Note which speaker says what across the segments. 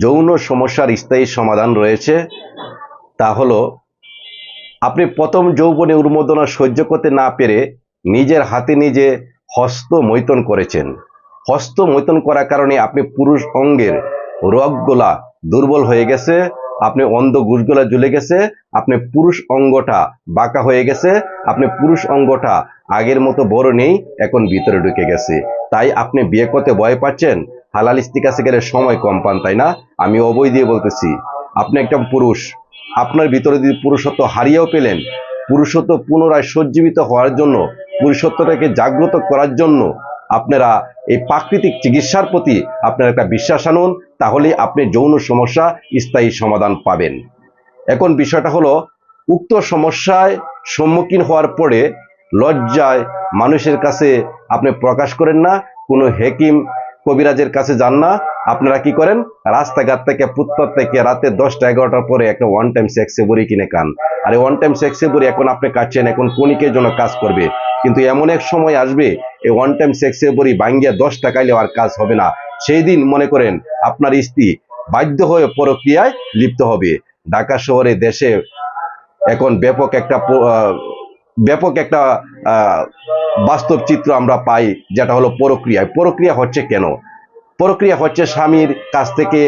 Speaker 1: যৌন সমস্যার স্থায়ী সমাধান রয়েছে, তা হলো, আপনি প্রথম যৌবনে উন্মোদনা সহ্য করতে না পেরে নিজের হাতে নিজে হস্ত মৈতন করেছেন। হস্ত মৈতন করার কারণে আপনি পুরুষ অঙ্গের রগগুলা দুর্বল হয়ে গেছে, আপনি অন্ধ গুসগুলা ঝুলে গেছে, আপনি পুরুষ অঙ্গটা বাঁকা হয়ে গেছে, আপনি পুরুষ অঙ্গটা আগের মতো বড় নেই, এখন ভিতরে ঢুকে গেছে। তাই আপনি বিয়ে করতে ভয় পাচ্ছেন হালাল গেলে সময় কম পান, তাই না? আমি অবৈ দিয়ে বলতেছি, আপনি একটা পুরুষ, আপনার ভিতরে যদি পুরুষত্ব হারিয়েও পেলেন, পুরুষত্ব পুনরায় সজ্জীবিত হওয়ার জন্য, পুরুষত্বটাকে জাগ্রত করার জন্য আপনারা এই প্রাকৃতিক চিকিৎসার প্রতি আপনার একটা বিশ্বাস আনুন, তাহলে আপনি যৌন সমস্যা, স্থায়ী সমাধান পাবেন। এখন বিষয়টা হলো, উক্ত সমস্যায় সম্মুখীন হওয়ার পরে লজ্জায় মানুষের কাছে আপনি প্রকাশ করেন না, কোনো হেকিম কবিরাজের কাছে যান না। আপনারা কি করেন? রাস্তাঘাট থেকে পুত্তর থেকে রাতে দশটা এগারোটার পরে একটা ওয়ান টাইম সেক্সে বড়ি কিনে খান। আর ওয়ান টাইম সেক্সে বড়ি এখন আপনি কাটছেন, এখন কণিকের জন্য কাজ করবে। কিন্তু এমন এক সময় আসবে, এই ওয়ান টাইম সেক্সে বড়ি ভাঙ্গিয়া দশ টাকাইলেও আর কাজ হবে না। সেই দিন মনে করেন আপনার স্ত্রী বাধ্য হয়ে প্রক্রিয়ায় লিপ্ত হবে। ঢাকা শহরে দেশে এখন ব্যাপক একটা ব্যাপক একটা বাস্তব চিত্র আমরা পাই, যেটা হলো প্রক্রিয়া। প্রক্রিয়া হচ্ছে কেন? প্রক্রিয়া হচ্ছে স্বামীর কাছ থেকে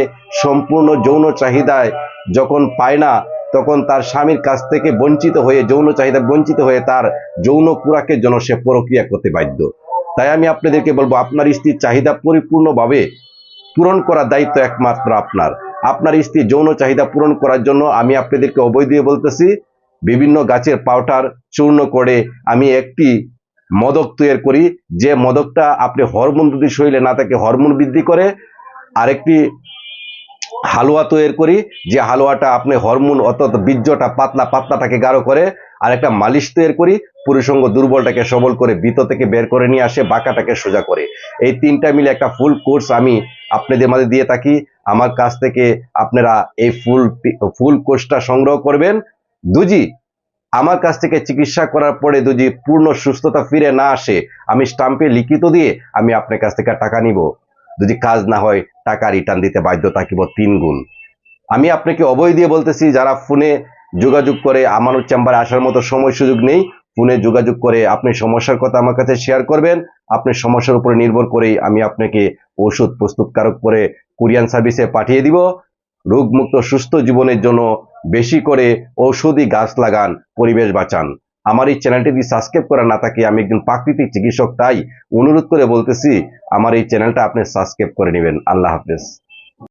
Speaker 1: সম্পূর্ণ যৌন চাহিদায় যখন পায় না, তখন তার স্বামীর কাছ থেকে বঞ্চিত হয়ে, যৌন চাহিদা বঞ্চিত হয়ে তার যৌন পুরাকের জন্য সে প্রক্রিয়া করতে বাধ্য। তাই আমি আপনাদেরকে বলব, আপনার স্ত্রীর চাহিদা পরিপূর্ণভাবে পূরণ করার দায়িত্ব একমাত্র আপনার। আপনার স্ত্রীর যৌন চাহিদা পূরণ করার জন্য আমি আপনাদেরকে অবৈ দিয়ে বলতেছি, বিভিন্ন গাছের পাউডার চূর্ণ করে আমি একটি মদক তৈরি করি। যে মদকটা আপনি হরমোন যদি শরীরে না থাকে, হরমোন বৃদ্ধি করে আরেকটি হালুয়া তৈরি করি, যে হালুয়াটা আপনি হরমোন অর্থাৎ বীর্যটা পাতলা পাতলাটাকে গাঢ় করে আর একটা মালিশ তৈরি করি, পুরুষঙ্গ দুর্বলটাকে সবল করে বৃত থেকে বের করে নিয়ে আসে, বাঁকাটাকে সোজা করে। এই তিনটা মিলে একটা ফুল কোর্স আমি আপনাদের মাঝে দিয়ে থাকি। আমার কাছ থেকে আপনারা এই ফুল ফুল কোর্সটা সংগ্রহ করবেন। দুজি আমার কাছ থেকে চিকিৎসা করার পরে যদি পূর্ণ সুস্থতা ফিরে না আসে, আমি স্টাম্পে লিখিত দিয়ে আমি আপনার কাছ থেকে টাকা নিব। যদি কাজ না হয়, টাকা রিটার্ন দিতে বাধ্য থাকিব তিন গুণ। আমি আপনাকে অবৈ দিয়ে বলতেছি, যারা ফোনে যোগাযোগ করে আমার চেম্বারে আসার মতো সময় সুযোগ নেই, ফোনে যোগাযোগ করে আপনি সমস্যার কথা আমার কাছে শেয়ার করবেন। আপনার সমস্যার উপরে নির্ভর করেই আমি আপনাকে ওষুধ প্রস্তুতকারক করে কুরিয়ান সার্ভিসে পাঠিয়ে দিব। রোগমুক্ত সুস্থ জীবনের জন্য বেশি করে ঔষধি গাছ লাগান, পরিবেশ বাঁচান। আমার এই চ্যানেলটি যদি সাবস্ক্রাইব করা না থাকে, আমি একজন প্রাকৃতিক চিকিৎসক, তাই অনুরোধ করে বলতেছি, আমার এই চ্যানেলটা আপনি সাবস্ক্রাইব করে নেবেন। আল্লাহ হাফেজ।